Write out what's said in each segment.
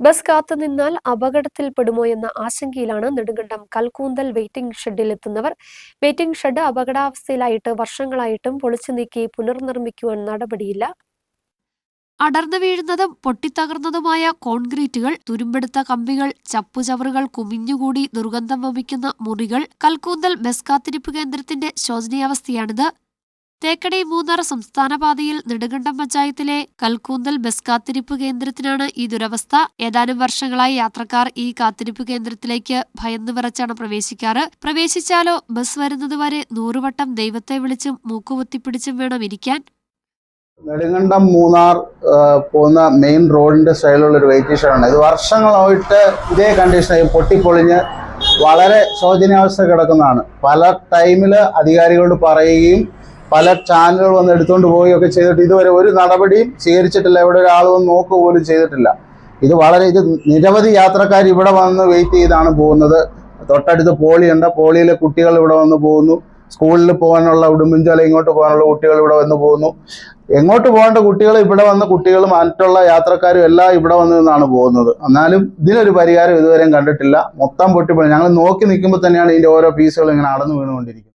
Bus കാത്തുനിന്നാൽ അപകടത്തിൽപ്പെടുമോ എന്ന ആശങ്കയിലാണ് Nedumkandam Kalkoonthal waiting ഷെഡിൽ എത്തുന്നവർ. വെയിറ്റിംഗ് ഷെഡ് അപകടാവസ്ഥയിലായിട്ട് വർഷങ്ങളായിട്ടും പൊളിച്ചു നീക്കി പുനർനിർമ്മിക്കുവാൻ നടപടിയില്ല. അടർന്നു വീഴുന്നതും പൊട്ടിത്തകർന്നതുമായ കോൺക്രീറ്റുകൾ തുരുമ്പെടുത്ത കമ്പികൾ ചപ്പുചവറുകൾ കുമിഞ്ഞുകൂടി ദുർഗന്ധം വമിക്കുന്ന മുറികൾ കൽക്കൂന്തൽ ബസ് കാത്തിരിപ്പ് കേന്ദ്രത്തിന്റെ ശോചനീയാവസ്ഥയാണിത്. തേക്കടി മൂന്നാർ സംസ്ഥാന പാതയിൽ നെടുങ്കണ്ടം പഞ്ചായത്തിലെ കൽക്കൂന്തൽ ബസ് കാത്തിരിപ്പ് കേന്ദ്രത്തിനാണ് ഈ ദുരവസ്ഥ. ഏതാനും വർഷങ്ങളായി യാത്രക്കാർ ഈ കാത്തിരിപ്പ് കേന്ദ്രത്തിലേക്ക് ഭയന്നു വിറച്ചാണ് പ്രവേശിക്കാറ്. പ്രവേശിച്ചാലോ ബസ് വരുന്നതുവരെ നൂറുവട്ടം ദൈവത്തെ വിളിച്ചും മൂക്കുകുത്തിപ്പിടിച്ചും വേണം ഇരിക്കാൻ. നെടുങ്കണ്ടം മൂന്നാർ പോകുന്ന മെയിൻ റോഡിന്റെ സൈഡിലുള്ള ഒരു വെയിറ്റിംഗ് ഷെഡാണ് ഇത് വർഷങ്ങളായിട്ട് ഇതേ കണ്ടീഷനായി പൊട്ടിപ്പൊളിഞ്ഞ് വളരെ ശോചനീയാവസ്ഥ കിടക്കുന്നതാണ്. പല ടൈമിൽ അധികാരികളോട് പറയുകയും പല ചാനലുകൾ വന്ന് എടുത്തുകൊണ്ട് പോവുകയൊക്കെ ചെയ്തിട്ട് ഇതുവരെ ഒരു നടപടിയും സ്വീകരിച്ചിട്ടില്ല. ഇവിടെ ഒരാൾ വന്ന് നോക്കുക പോലും ചെയ്തിട്ടില്ല. ഇത് വളരെ ഇത് നിരവധി യാത്രക്കാർ ഇവിടെ വന്ന് വെയിറ്റ് ചെയ്താണ് പോകുന്നത്. തൊട്ടടുത്ത് പോളിയുണ്ട്. പോളിയിലെ കുട്ടികൾ ഇവിടെ വന്ന് പോകുന്നു. സ്കൂളിൽ പോകാനുള്ള ഉടുമ്പൻചോല ഇങ്ങോട്ട് പോകാനുള്ള കുട്ടികൾ ഇവിടെ വന്ന് പോകുന്നു. എങ്ങോട്ട് പോകേണ്ട കുട്ടികൾ ഇവിടെ വന്ന കുട്ടികളും മറ്റുള്ള യാത്രക്കാരും എല്ലാം ഇവിടെ വന്നു നിന്നാണ് പോകുന്നത്. എന്നാലും ഇതിനൊരു പരിഹാരം ഇതുവരെയും കണ്ടിട്ടില്ല. മൊത്തം പൊട്ടിപ്പോയി ഞങ്ങൾ നോക്കി നിൽക്കുമ്പോൾ തന്നെയാണ് ഇതിന്റെ ഓരോ പീസുകൾ ഇങ്ങനെ അടന്നു വീണുകൊണ്ടിരിക്കുന്നത്.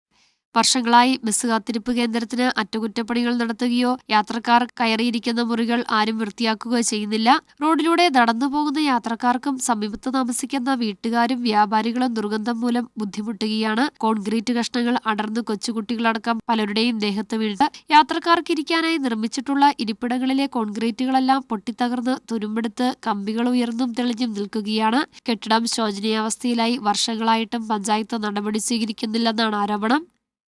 വർഷങ്ങളായി ബസ് കാത്തിരിപ്പ് കേന്ദ്രത്തിന് അറ്റകുറ്റപ്പണികൾ നടത്തുകയോ യാത്രക്കാർ കയറിയിരിക്കുന്ന മുറികൾ ആരും വൃത്തിയാക്കുകയോ ചെയ്യുന്നില്ല. റോഡിലൂടെ നടന്നു പോകുന്ന യാത്രക്കാർക്കും സമീപത്ത് താമസിക്കുന്ന വീട്ടുകാരും വ്യാപാരികളും ദുർഗന്ധം മൂലം ബുദ്ധിമുട്ടുകയാണ്. കോൺക്രീറ്റ് കഷ്ണങ്ങൾ അടർന്ന് കൊച്ചുകുട്ടികളടക്കം പലരുടെയും ദേഹത്ത് വീഴ്ത്ത് യാത്രക്കാർക്ക് ഇരിക്കാനായി നിർമ്മിച്ചിട്ടുള്ള ഇരിപ്പിടങ്ങളിലെ കോൺക്രീറ്റുകളെല്ലാം പൊട്ടിത്തകർന്ന് തുരുമ്പെടുത്ത് കമ്പികൾ ഉയർന്നും തെളിഞ്ഞും നിൽക്കുകയാണ്. കെട്ടിടം ശോചനീയാവസ്ഥയിലായി വർഷങ്ങളായിട്ടും പഞ്ചായത്ത് നടപടി സ്വീകരിക്കുന്നില്ലെന്നാണ് ആരോപണം.